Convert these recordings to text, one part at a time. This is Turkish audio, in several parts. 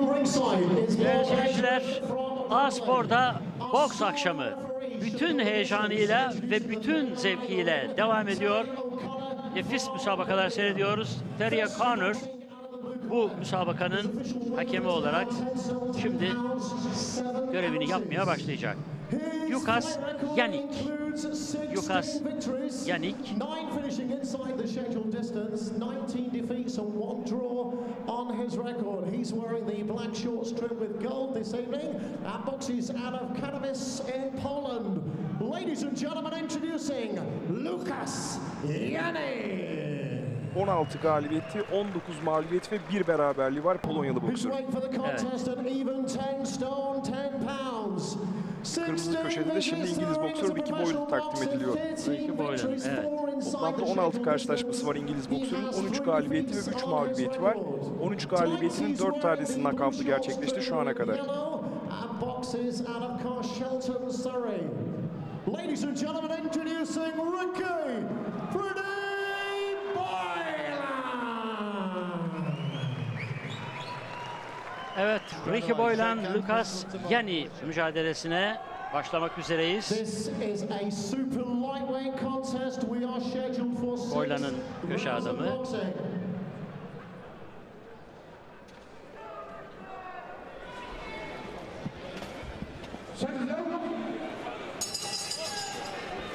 local ringside is Değerli Mark seyirciler, from A Spor'da boks akşamı bütün heyecanıyla ve bütün zevkiyle devam ediyor. Nefis müsabakalar seyrediyoruz. Terry Connor bu müsabakanın hakemi olarak şimdi görevini yapmaya başlayacak. Yukas Yanik. Yukas Yanik Nine finishing inside the scheduled distance, 19 defeats and one draw on his record. He's wearing the black shorts trimmed with gold this evening and boxes out of cannabis in Poland. Ladies and gentlemen, introducing Lucas Yanni. 16 galibiyeti, 19 mağlubiyet ve bir beraberliği var Polonyalı Who's boksör. waiting for the contest at even 10 stone, 10 pounds. Kırmızı köşede de şimdi İngiliz boksör Ricky Boyle takdim ediliyor. Ricky Boyle, evet. Toplamda 16 karşılaşması var İngiliz boksörün. 13 galibiyeti ve 3 mağlubiyeti var. 13 galibiyetinin 4 tanesi knockout'lı gerçekleşti şu ana kadar. Ladies and gentlemen, introducing Ricky Pretty Boylan. Evet, Ricky Boylan, Lucas Yani mücadelesine başlamak üzereyiz. Boylan'ın köşe adamı.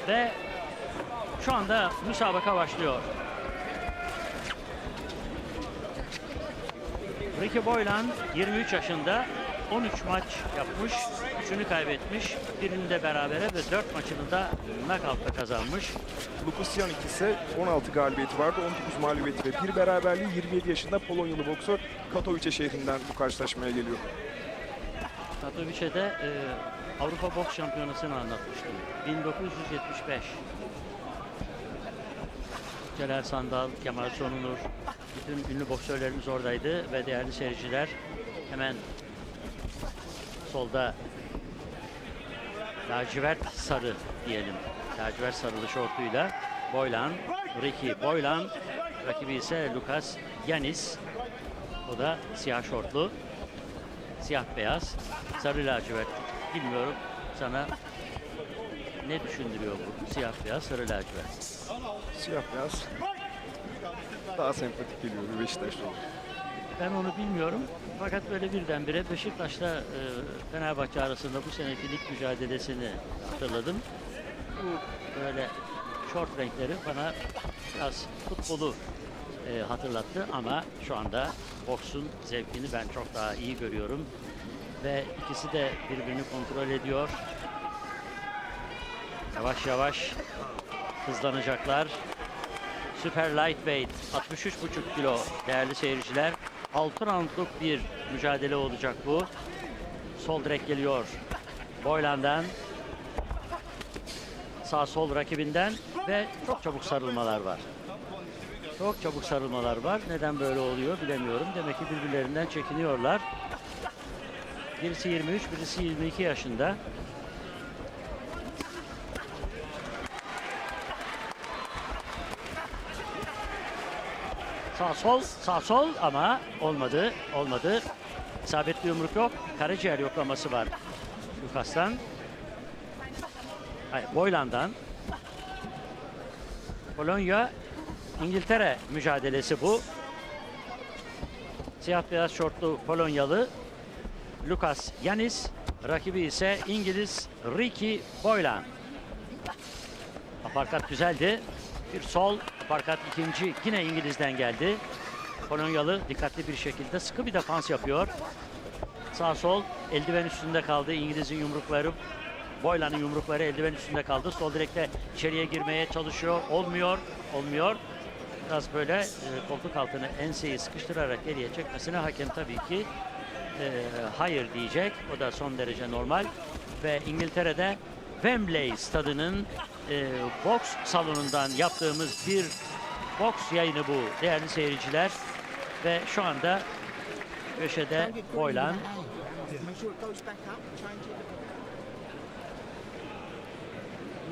Ve şu anda müsabaka başlıyor. Ricky Boylan 23 yaşında 13 maç yapmış, 3'ünü kaybetmiş, birini de berabere ve 4 maçını da knockout'ta kazanmış. Lukas Janik ise 16 galibiyeti vardı, 19 mağlubiyeti ve bir beraberliği 27 yaşında Polonyalı boksör Katowice şehrinden bu karşılaşmaya geliyor. Katowice'de e, Avrupa Boks Şampiyonası'nı anlatmıştım. 1975. Celal Sandal, Kemal Sonunur, bütün ünlü boksörlerimiz oradaydı ve değerli seyirciler hemen solda lacivert sarı diyelim. Lacivert sarılı şortuyla Boylan, Ricky Boylan, rakibi ise Lucas Yanis. O da siyah şortlu. Siyah beyaz, sarı lacivert. Bilmiyorum sana ne düşündürüyor bu siyah beyaz, sarı lacivert. Siyah beyaz daha sempatik geliyor bir Beşiktaşlı. Ben onu bilmiyorum. Fakat böyle birdenbire Beşiktaş'la e, Fenerbahçe arasında bu seneki lig mücadelesini hatırladım. Bu böyle şort renkleri bana biraz futbolu e, hatırlattı ama şu anda boksun zevkini ben çok daha iyi görüyorum. Ve ikisi de birbirini kontrol ediyor. Yavaş yavaş hızlanacaklar. Süper Lightweight 63,5 kilo değerli seyirciler. 6 roundluk bir mücadele olacak bu. Sol direk geliyor. Boylan'dan. Sağ sol rakibinden ve çok çabuk sarılmalar var. Çok çabuk sarılmalar var. Neden böyle oluyor bilemiyorum. Demek ki birbirlerinden çekiniyorlar. Birisi 23, birisi 22 yaşında. Sağ sol, sağ sol ama olmadı, olmadı. İsabetli yumruk yok. Karaciğer yoklaması var Lukas'tan. Hayır, Boylan'dan. Polonya, İngiltere mücadelesi bu. Siyah beyaz şortlu Polonyalı Lucas Yanis. Rakibi ise İngiliz Ricky Boylan. Aparkat güzeldi. Bir sol, aparkat ikinci yine İngiliz'den geldi. Polonyalı dikkatli bir şekilde sıkı bir defans yapıyor. Sağ sol eldiven üstünde kaldı. İngiliz'in yumrukları, Boylan'ın yumrukları eldiven üstünde kaldı. Sol direkte içeriye girmeye çalışıyor. Olmuyor, olmuyor. Biraz böyle e, koltuk altını enseyi sıkıştırarak geriye çekmesine hakem tabii ki e, hayır diyecek. O da son derece normal. Ve İngiltere'de Wembley stadının e, boks salonundan yaptığımız bir boks yayını bu değerli seyirciler. Ve şu anda köşede Boylan.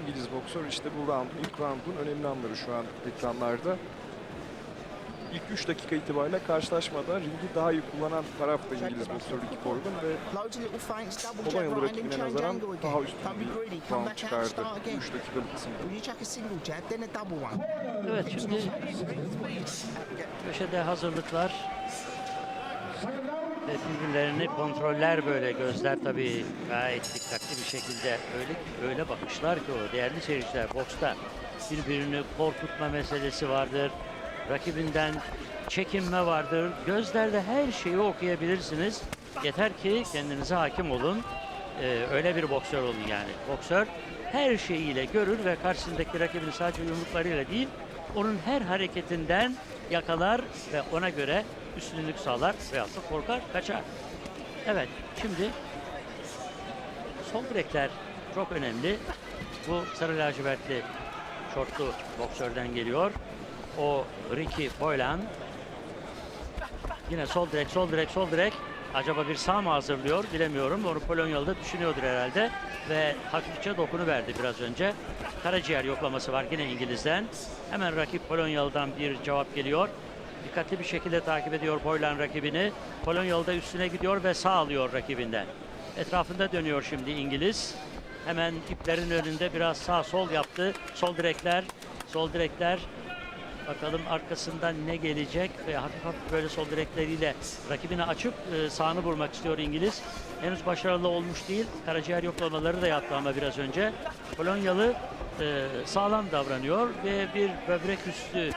İngiliz boksör işte bu round, ilk roundun önemli anları şu an ekranlarda. İlk 3 dakika itibariyle karşılaşmada ringi daha iyi kullanan taraf da İngiliz boksör Ricky Boylan ve Polonyalı rakibine nazaran daha üstün bir and çıkardı start again. 3 dakikalık kısımda. Evet şimdi köşede hazırlıklar. Ve birbirlerini kontroller böyle gözler tabii gayet dikkatli bir şekilde öyle öyle bakışlar ki o değerli seyirciler boksta birbirini korkutma meselesi vardır. Rakibinden çekinme vardır. Gözlerde her şeyi okuyabilirsiniz. Yeter ki kendinize hakim olun. Ee, öyle bir boksör olun yani. Boksör her şeyiyle görür ve karşısındaki rakibini sadece yumruklarıyla değil, onun her hareketinden yakalar ve ona göre üstünlük sağlar veyahut da korkar, kaçar. Evet, şimdi sol bilekler çok önemli. Bu sarı lacivertli şortlu boksörden geliyor. O Ricky Boylan. Yine sol direk, sol direk, sol direk. Acaba bir sağ mı hazırlıyor bilemiyorum. Onu Polonyalı da düşünüyordur herhalde. Ve hafifçe dokunu verdi biraz önce. Karaciğer yoklaması var yine İngiliz'den. Hemen rakip Polonyalı'dan bir cevap geliyor. Dikkatli bir şekilde takip ediyor Boylan rakibini. Polonyalı da üstüne gidiyor ve sağ alıyor rakibinden. Etrafında dönüyor şimdi İngiliz. Hemen iplerin önünde biraz sağ sol yaptı. Sol direkler, sol direkler. Bakalım arkasından ne gelecek ve hafif hafif böyle sol direkleriyle rakibini açıp e, sağını vurmak istiyor İngiliz. Henüz başarılı olmuş değil. Karaciğer yoklamaları da yaptı ama biraz önce. Polonyalı e, sağlam davranıyor ve bir böbrek üstü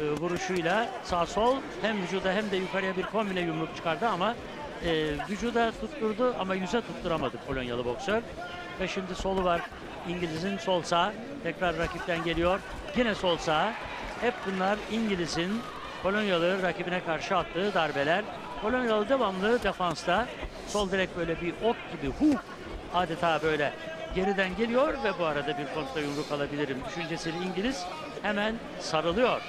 e, vuruşuyla sağ sol hem vücuda hem de yukarıya bir kombine yumruk çıkardı ama e, vücuda tutturdu ama yüze tutturamadı Polonyalı boksör. Ve şimdi solu var İngiliz'in sol sağ. Tekrar rakipten geliyor. Yine sol sağ. Hep bunlar İngiliz'in Polonyalı rakibine karşı attığı darbeler. Polonyalı devamlı defansta. Sol direk böyle bir ok gibi hu adeta böyle geriden geliyor ve bu arada bir kontra yumruk alabilirim düşüncesini İngiliz hemen sarılıyor.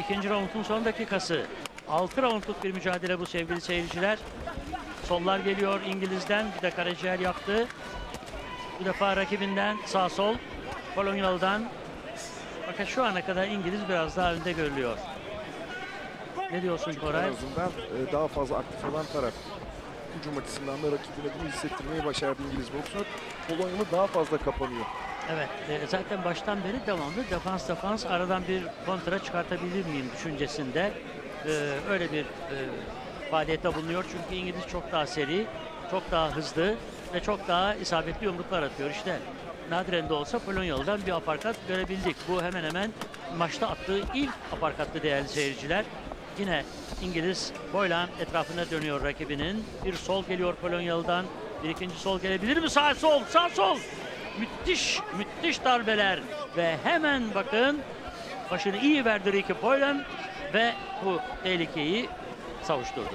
İkinci raundun son dakikası. 6 raundluk bir mücadele bu sevgili seyirciler. Sollar geliyor İngiliz'den. Bir de karaciğer yaptı. Bu defa rakibinden sağ sol. Polonyalı'dan. Fakat şu ana kadar İngiliz biraz daha önde görülüyor. Ne diyorsun En Koray? azından e, daha fazla aktif olan taraf. Hücum açısından da rakibine bunu hissettirmeyi başardı İngiliz boksör. Polonyalı daha fazla kapanıyor. Evet, e, zaten baştan beri devamlı defans defans aradan bir kontra çıkartabilir miyim düşüncesinde e, öyle bir e, faaliyette bulunuyor. Çünkü İngiliz çok daha seri, çok daha hızlı ve çok daha isabetli yumruklar atıyor. İşte nadiren olsa Polonyalı'dan bir aparkat görebildik. Bu hemen hemen maçta attığı ilk aparkattı değerli seyirciler. Yine İngiliz Boylan etrafına dönüyor rakibinin. Bir sol geliyor Polonyalı'dan. Bir ikinci sol gelebilir mi? Sağ sol, sağ sol. Müthiş, müthiş darbeler. Ve hemen bakın başını iyi verdi Ricky Boylan ve bu tehlikeyi savuşturdu.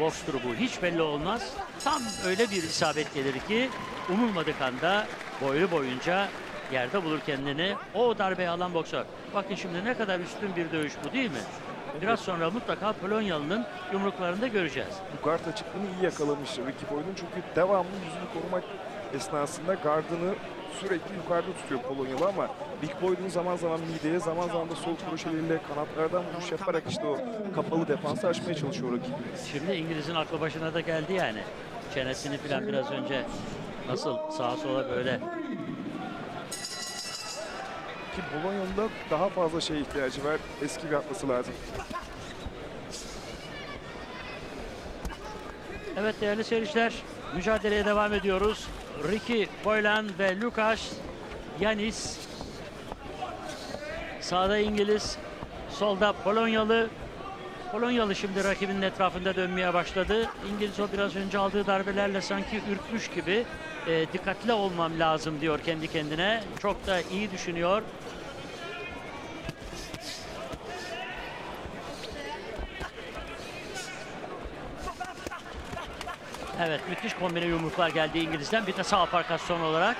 Bokstur bu. Hiç belli olmaz. Tam öyle bir isabet gelir ki umulmadık anda boylu boyunca yerde bulur kendini. O darbeyi alan boksör. Bakın şimdi ne kadar üstün bir dövüş bu değil mi? Biraz sonra mutlaka Polonyalı'nın yumruklarında göreceğiz. Bu guard açıklığını iyi yakalamış Ricky Boylan çünkü devamlı yüzünü korumak esnasında gardını sürekli yukarıda tutuyor Polonyalı ama Rick Boylan zaman zaman mideye zaman zaman da sol kroşeleriyle kanatlardan vuruş yaparak işte o kapalı defansı aşmaya çalışıyor rakibi. Şimdi İngiliz'in aklı başına da geldi yani. Çenesini falan biraz önce nasıl sağa sola böyle Ki Polonyalı'da daha fazla şeye ihtiyacı var. Eski bir atması lazım. Evet değerli seyirciler mücadeleye devam ediyoruz. Ricky Boylan ve Lukas Yanis. Sağda İngiliz, solda Polonyalı. Polonyalı şimdi rakibinin etrafında dönmeye başladı. İngiliz o biraz önce aldığı darbelerle sanki ürkmüş gibi e, dikkatli olmam lazım diyor kendi kendine. Çok da iyi düşünüyor. Evet müthiş kombine yumruklar geldi İngiliz'den. Bir de sağ aparkasyon olarak.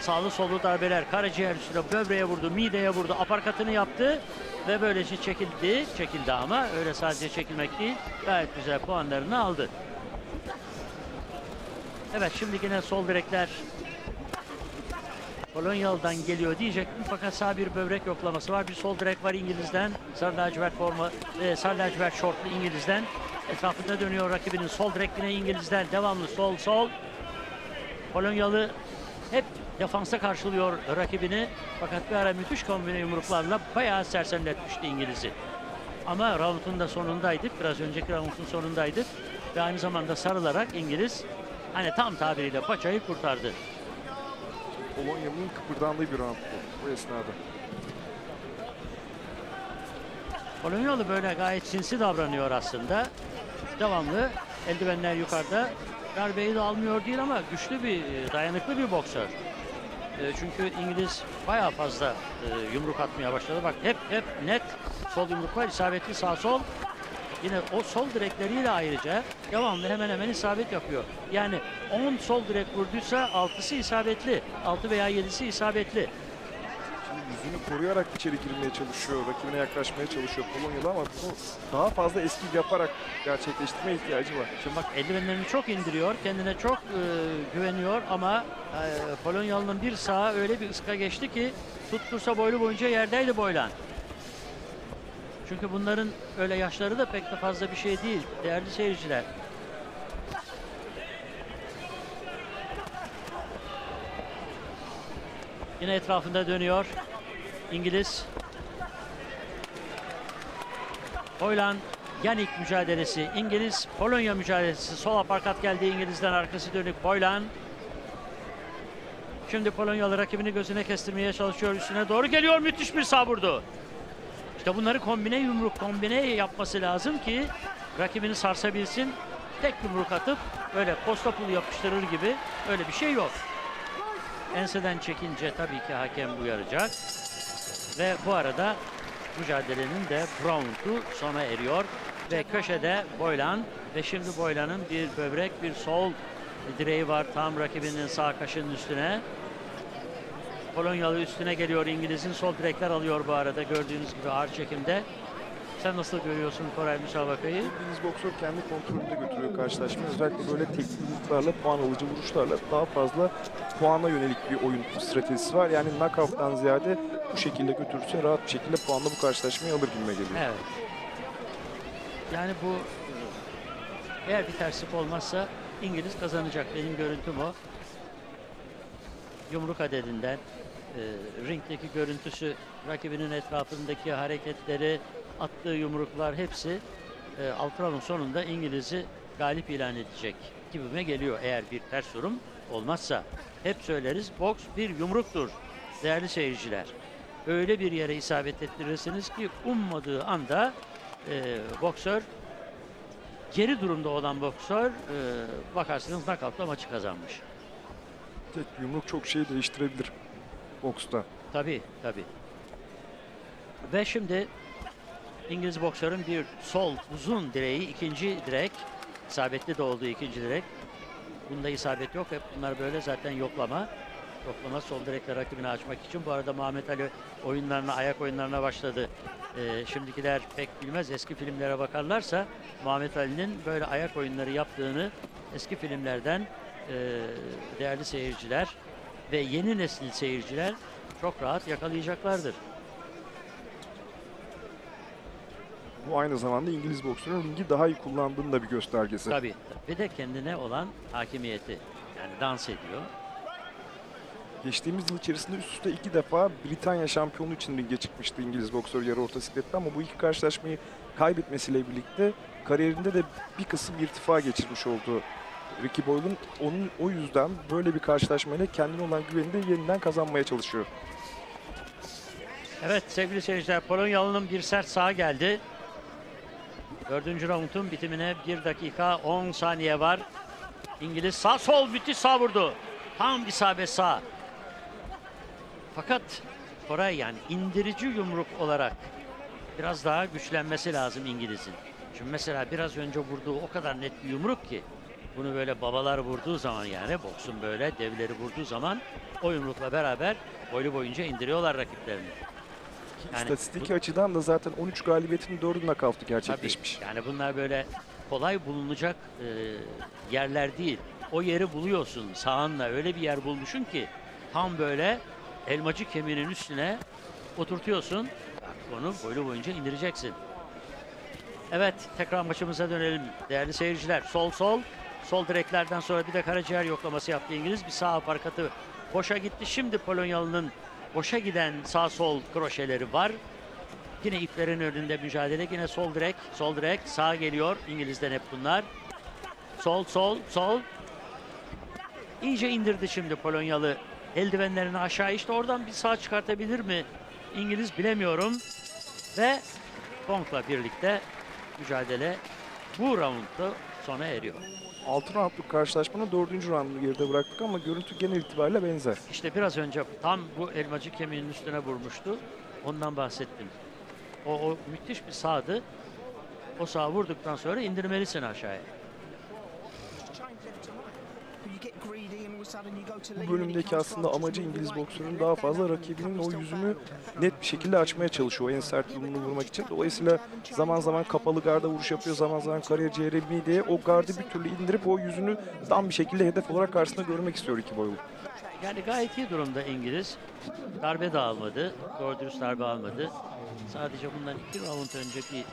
Sağlı sollu darbeler karaciğer üstüne böbreğe vurdu, mideye vurdu, aparkatını yaptı ve böylece çekildi. Çekildi ama öyle sadece çekilmek değil. Gayet güzel puanlarını aldı. Evet şimdi yine sol direkler Polonyalı'dan geliyor diyecektim fakat sağ bir böbrek yoklaması var. Bir sol direk var İngiliz'den. Sarı lacivert forma, e, sarı lacivert şortlu İngiliz'den. Etrafında dönüyor rakibinin sol direk yine İngiliz'den. Devamlı sol sol. Polonyalı hep defansa karşılıyor rakibini. Fakat bir ara müthiş kombine yumruklarla bayağı sersemletmişti İngiliz'i. Ama round'un da sonundaydık. Biraz önceki round'un sonundaydık. Ve aynı zamanda sarılarak İngiliz hani tam tabiriyle paçayı kurtardı. Polonyalı'nın kıpırdandığı bir round bu, bu esnada. Polonyalı böyle gayet sinsi davranıyor aslında. Devamlı eldivenler yukarıda. Darbeyi de almıyor değil ama güçlü bir, e, dayanıklı bir boksör. E, Çünkü İngiliz bayağı fazla e, yumruk atmaya başladı. Bak hep hep net sol yumruk var, isabetli sağ sol. Yine o sol direkleriyle ayrıca devamlı hemen hemen isabet yapıyor. Yani 10 sol direk vurduysa 6'sı isabetli. 6 veya 7'si isabetli. Koruyarak içeri girmeye çalışıyor, rakibine yaklaşmaya çalışıyor Polonyalı ama bunu daha fazla eski yaparak gerçekleştirmeye ihtiyacı var. Şimdi bak eldivenlerini çok indiriyor, kendine çok e, güveniyor ama e, Polonyalı'nın bir sağa öyle bir ıska geçti ki tuttursa boylu boyunca yerdeydi boylan. Çünkü bunların öyle yaşları da pek de fazla bir şey değil değerli seyirciler. Yine etrafında dönüyor İngiliz. Hoyland Yanik mücadelesi. İngiliz Polonya mücadelesi. Sol aparkat geldi İngiliz'den arkası dönük Boylan. Şimdi Polonyalı rakibini gözüne kestirmeye çalışıyor. Üstüne doğru geliyor. Müthiş bir sağ. İşte bunları kombine yumruk kombine yapması lazım ki rakibini sarsabilsin. Tek yumruk atıp böyle posta yapıştırır gibi öyle bir şey yok. Enseden çekince tabii ki hakem uyaracak. Ve bu arada mücadelenin de roundu sona eriyor. Ve köşede Boylan ve şimdi Boylan'ın bir böbrek bir sol direği var tam rakibinin sağ kaşının üstüne. Polonyalı üstüne geliyor İngiliz'in sol direkler alıyor bu arada gördüğünüz gibi ağır çekimde. Sen nasıl görüyorsun Koray müsabakayı? İngiliz boksör kendi kontrolünde götürüyor karşılaşmayı. Özellikle böyle teknik vuruşlarla, puan alıcı vuruşlarla daha fazla puana yönelik bir oyun stratejisi var. Yani knockout'tan ziyade bu şekilde götürürse rahat bir şekilde puanla bu karşılaşmayı alır gibime geliyor. Evet. Yani bu eğer bir terslik olmazsa İngiliz kazanacak. Benim görüntüm o. Yumruk adedinden e, ringdeki görüntüsü, rakibinin etrafındaki hareketleri, attığı yumruklar hepsi e, alt roundun sonunda İngiliz'i galip ilan edecek gibime geliyor eğer bir ters durum olmazsa. Hep söyleriz boks bir yumruktur değerli seyirciler. Öyle bir yere isabet ettirirsiniz ki ummadığı anda e, boksör geri durumda olan boksör e, bakarsınız knockoutla maçı kazanmış. Tek yumruk çok şey değiştirebilir boksta. Tabii tabii. Ve şimdi İngiliz boksörün bir sol uzun direği ikinci direk. isabetli de olduğu ikinci direk. Bunda isabet yok. Hep bunlar böyle zaten yoklama. Yoklama sol direkle rakibini açmak için. Bu arada Muhammed Ali oyunlarına, ayak oyunlarına başladı. Ee, şimdikiler pek bilmez. Eski filmlere bakarlarsa Muhammed Ali'nin böyle ayak oyunları yaptığını eski filmlerden e, değerli seyirciler ve yeni nesil seyirciler çok rahat yakalayacaklardır. Bu aynı zamanda İngiliz boksörün ringi daha iyi kullandığının da bir göstergesi. Tabii. Bir de kendine olan hakimiyeti. Yani dans ediyor. Geçtiğimiz yıl içerisinde üst üste iki defa Britanya şampiyonu için ringe çıkmıştı İngiliz boksör yarı orta siklette ama bu iki karşılaşmayı kaybetmesiyle birlikte kariyerinde de bir kısım irtifa geçirmiş oldu. Ricky Boyle'un onun o yüzden böyle bir karşılaşmayla kendine olan güvenini de yeniden kazanmaya çalışıyor. Evet sevgili seyirciler Polonyalı'nın bir sert sağa geldi. Dördüncü roundun bitimine 1 dakika 10 saniye var. İngiliz sağ sol müthiş sağ vurdu. Tam isabet sağ. Fakat Koray yani indirici yumruk olarak biraz daha güçlenmesi lazım İngiliz'in. Şimdi mesela biraz önce vurduğu o kadar net bir yumruk ki bunu böyle babalar vurduğu zaman yani boksun böyle devleri vurduğu zaman o yumrukla beraber boylu boyunca indiriyorlar rakiplerini. Yani İstatistik bu- açıdan da zaten 13 galibiyetin 4'ü knockout'u gerçekleşmiş. Tabii, yani bunlar böyle kolay bulunacak e, yerler değil. O yeri buluyorsun sağınla öyle bir yer bulmuşsun ki tam böyle elmacık kemiğinin üstüne oturtuyorsun. Onu boylu boyunca indireceksin. Evet tekrar maçımıza dönelim değerli seyirciler. Sol sol. Sol direklerden sonra bir de karaciğer yoklaması yaptı İngiliz. Bir sağ aparkatı boşa gitti. Şimdi Polonyalı'nın boşa giden sağ sol kroşeleri var. Yine iplerin önünde mücadele. Yine sol direk, sol direk. Sağ geliyor. İngiliz'den hep bunlar. Sol, sol, sol. İyice indirdi şimdi Polonyalı eldivenlerini aşağı. İşte oradan bir sağ çıkartabilir mi İngiliz bilemiyorum. Ve Gong'la birlikte mücadele bu roundda sona eriyor. 6 roundluk karşılaşmanın 4. roundunu geride bıraktık ama görüntü genel itibariyle benzer. İşte biraz önce tam bu elmacık kemiğinin üstüne vurmuştu. Ondan bahsettim. O, o müthiş bir sağdı. O sağ vurduktan sonra indirmelisin aşağıya. Bu bölümdeki aslında amacı İngiliz boksörün daha fazla rakibinin o yüzünü net bir şekilde açmaya çalışıyor en sert yumruğunu vurmak için. Dolayısıyla zaman zaman kapalı garda vuruş yapıyor, zaman zaman karaciğere mideye o gardı bir türlü indirip o yüzünü tam bir şekilde hedef olarak karşısında görmek istiyor iki boylu. Yani gayet iyi durumda İngiliz. Darbe de almadı. Doğru dürüst darbe almadı. Sadece bundan iki round önce bir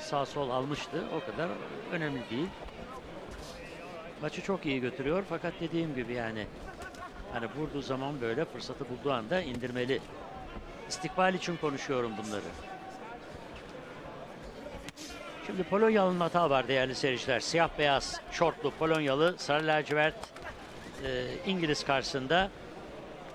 sağ sol almıştı. O kadar önemli değil. Maçı çok iyi götürüyor fakat dediğim gibi yani hani vurduğu zaman böyle fırsatı bulduğu anda indirmeli. İstikbal için konuşuyorum bunları. Şimdi Polonyalı'nın hata var değerli seyirciler. Siyah beyaz şortlu Polonyalı sarı lacivert e, İngiliz karşısında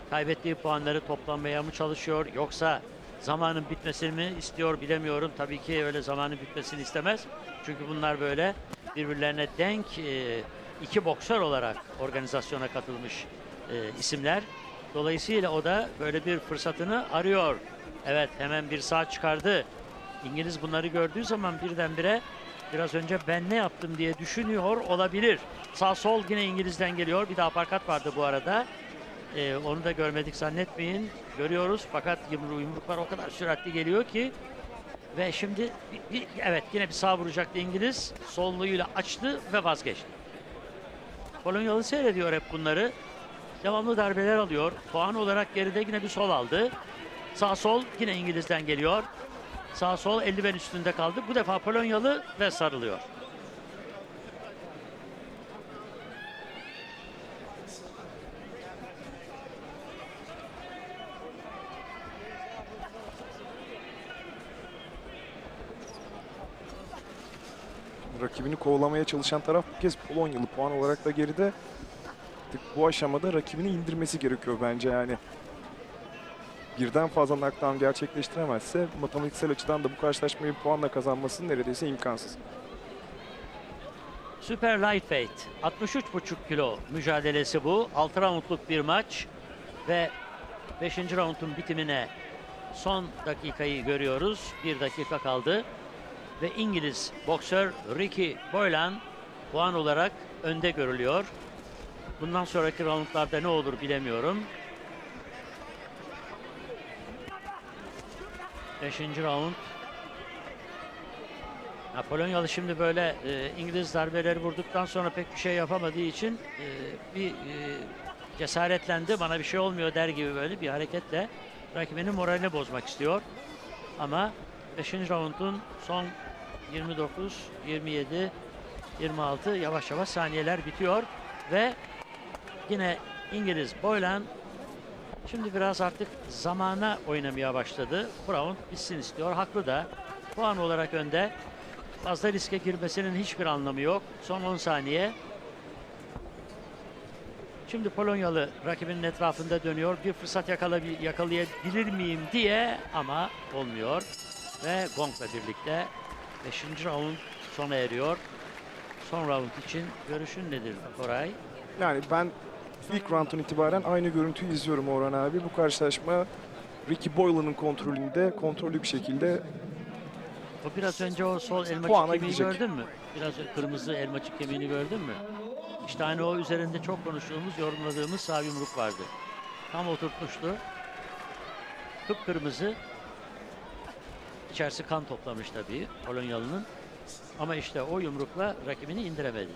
kaybettiği puanları toplamaya mı çalışıyor yoksa zamanın bitmesini mi istiyor bilemiyorum. Tabii ki öyle zamanın bitmesini istemez. Çünkü bunlar böyle birbirlerine denk e, iki boksör olarak organizasyona katılmış e, isimler. Dolayısıyla o da böyle bir fırsatını arıyor. Evet hemen bir sağ çıkardı. İngiliz bunları gördüğü zaman birdenbire biraz önce ben ne yaptım diye düşünüyor olabilir. Sağ sol yine İngiliz'den geliyor. Bir daha aparkat vardı bu arada. Ee, onu da görmedik zannetmeyin. Görüyoruz fakat yumru, yumruklar o kadar süratli geliyor ki ve şimdi bir- bir- evet yine bir sağ vuracaktı İngiliz. Solluyla açtı ve vazgeçti. Polonyalı seyrediyor hep bunları. Devamlı darbeler alıyor. Puan olarak geride yine bir sol aldı. Sağ sol yine İngiliz'den geliyor. Sağ sol eldiven üstünde kaldı. Bu defa Polonyalı ve sarılıyor. Rakibini kovalamaya çalışan taraf bu kez Polonyalı puan olarak da geride. Artık bu aşamada rakibini indirmesi gerekiyor bence yani. Birden fazla knockdown gerçekleştiremezse matematiksel açıdan da bu karşılaşmayı puanla kazanması neredeyse imkansız. Süper Lightweight 63,5 kilo mücadelesi bu. 6 roundluk bir maç ve 5. roundun bitimine son dakikayı görüyoruz. Bir dakika kaldı ve İngiliz boksör Ricky Boylan puan olarak önde görülüyor. Bundan sonraki roundlarda ne olur bilemiyorum. 5. round Polonyalı şimdi böyle e, İngiliz darbeleri vurduktan sonra pek bir şey yapamadığı için e, bir e, cesaretlendi. Bana bir şey olmuyor der gibi böyle bir hareketle rakibinin moralini bozmak istiyor. Ama 5. roundun son 29, 27, 26 yavaş yavaş saniyeler bitiyor ve yine İngiliz Boylan şimdi biraz artık zamana oynamaya başladı. Bu round bitsin istiyor. Haklı da puan olarak önde. Fazla riske girmesinin hiçbir anlamı yok. Son 10 saniye. Şimdi Polonyalı rakibinin etrafında dönüyor. Bir fırsat yakala- yakalayabilir miyim diye ama olmuyor. Ve Gong'la birlikte 5. round sona eriyor. Son round için görüşün nedir Koray? Yani ben ilk round'un itibaren aynı görüntüyü izliyorum Orhan abi. Bu karşılaşma Ricky Boylan'ın kontrolünde, kontrollü bir şekilde O biraz önce o sol elmacık Puana kemiği gidecek. gördün mü? Biraz kırmızı elmacık kemiğini gördün mü? İşte hani o üzerinde çok konuştuğumuz, yorumladığımız sağ yumruk vardı. Tam oturtmuştu. Kıpkırmızı. İçerisi kan toplamış tabii Polonyalı'nın. Ama işte o yumrukla rakibini indiremedi.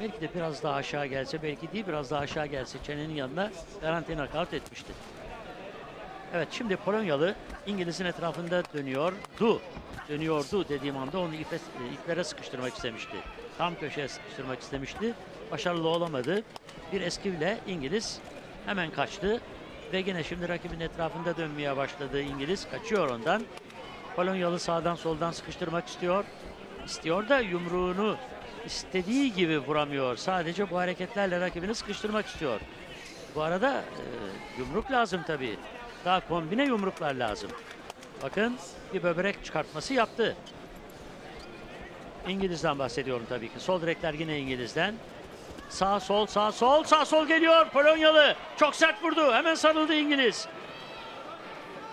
Belki de biraz daha aşağı gelse, belki değil biraz daha aşağı gelse çenenin yanına garanti nakavt etmişti. Evet şimdi Polonyalı İngiliz'in etrafında dönüyor. Du. Dönüyordu dediğim anda onu ipe, iplere sıkıştırmak istemişti. Tam köşeye sıkıştırmak istemişti. Başarılı olamadı. Bir eskivle İngiliz hemen kaçtı. Ve yine şimdi rakibin etrafında dönmeye başladı İngiliz. Kaçıyor ondan. Polonyalı sağdan soldan sıkıştırmak istiyor. İstiyor da yumruğunu istediği gibi vuramıyor. Sadece bu hareketlerle rakibini sıkıştırmak istiyor. Bu arada e, yumruk lazım tabii. Daha kombine yumruklar lazım. Bakın bir böbrek çıkartması yaptı. İngiliz'den bahsediyorum tabii ki. Sol direkler yine İngiliz'den. Sağ sol sağ sol sağ sol geliyor Polonyalı. Çok sert vurdu. Hemen sarıldı İngiliz.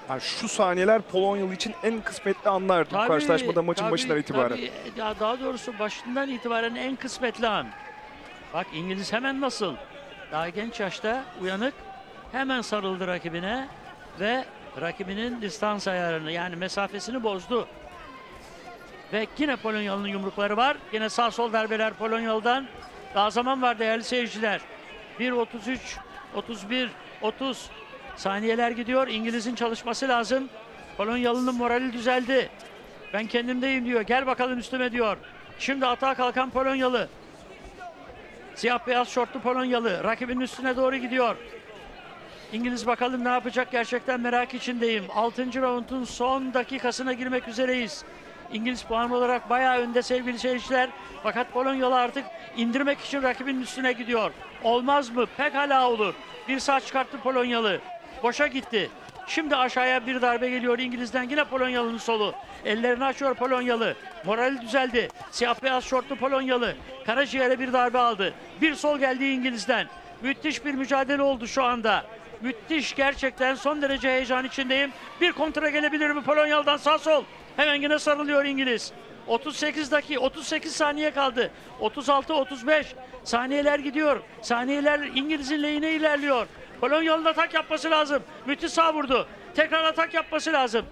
Yani şu saniyeler Polonyalı için en kısmetli anlardı bu Tabii, karşılaşmada maçın tabii, başından itibaren. tabii. Ya daha doğrusu başından itibaren en kısmetli an. Bak İngiliz hemen nasıl? Daha genç yaşta uyanık hemen sarıldı rakibine ve rakibinin distans ayarını yani mesafesini bozdu. Ve yine Polonyalı'nın yumrukları var. Yine sağ sol darbeler Polonyalı'dan. Daha zaman var değerli seyirciler. 1.33, 31, 30 saniyeler gidiyor. İngiliz'in çalışması lazım. Polonyalı'nın morali düzeldi. Ben kendimdeyim diyor. Gel bakalım üstüme diyor. Şimdi atağa kalkan Polonyalı. Siyah beyaz şortlu Polonyalı. Rakibinin üstüne doğru gidiyor. İngiliz bakalım ne yapacak gerçekten merak içindeyim. 6. raundun son dakikasına girmek üzereyiz. İngiliz puan olarak bayağı önde sevgili seyirciler. Fakat Polonyalı artık indirmek için rakibinin üstüne gidiyor. Olmaz mı? Pekala olur. Bir sağ çıkarttı Polonyalı. Boşa gitti. Şimdi aşağıya bir darbe geliyor İngiliz'den. Yine Polonyalı'nın solu. Ellerini açıyor Polonyalı. Morali düzeldi. Siyah beyaz şortlu Polonyalı. Karaciğere bir darbe aldı. Bir sol geldi İngiliz'den. Müthiş bir mücadele oldu şu anda. Müthiş gerçekten son derece heyecan içindeyim. Bir kontra gelebilir mi Polonyalı'dan sağ sol. Hemen yine sarılıyor İngiliz. 38 dakika 38 saniye kaldı. 36 35 saniyeler gidiyor. Saniyeler İngiliz'in lehine ilerliyor. Polonyalı'nın atak yapması lazım. Müthiş sağ vurdu. Tekrar atak yapması lazım.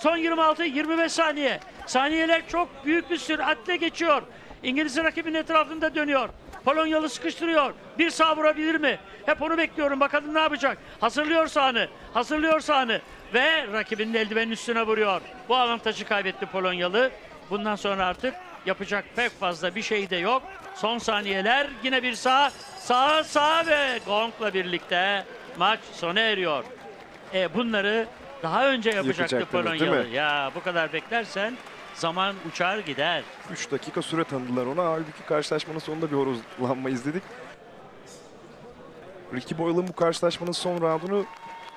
Son 26 25 saniye. Saniyeler çok büyük bir süratle geçiyor. İngiliz rakibin etrafında dönüyor. Polonyalı sıkıştırıyor. Bir sağ vurabilir mi? Hep onu bekliyorum. Bakalım ne yapacak? Hazırlıyor sağını. Hazırlıyor sağını. Ve rakibinin eldivenin üstüne vuruyor. Bu avantajı kaybetti Polonyalı. Bundan sonra artık yapacak pek fazla bir şey de yok. Son saniyeler yine bir sağ. Sağ sağ ve gongla birlikte maç sona eriyor. E bunları daha önce yapacaktı Polonyalı. Ya bu kadar beklersen zaman uçar gider. 3 dakika süre tanıdılar ona. Halbuki karşılaşmanın sonunda bir horozlanma izledik. Ricky Boyle'ın bu karşılaşmanın son roundunu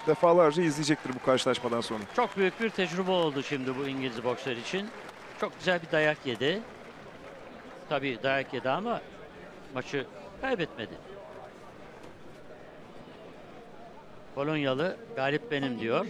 defalarca izleyecektir bu karşılaşmadan sonra. Çok büyük bir tecrübe oldu şimdi bu İngiliz boksör için. Çok güzel bir dayak yedi. Tabii dayak yedi ama maçı kaybetmedi. Polonyalı galip benim diyor.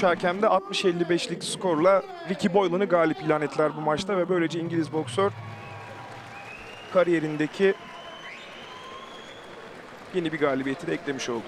3 hakem de 60-55'lik skorla Ricky Boylan'ı galip ilan ettiler bu maçta ve böylece İngiliz boksör kariyerindeki yeni bir galibiyeti de eklemiş oldu.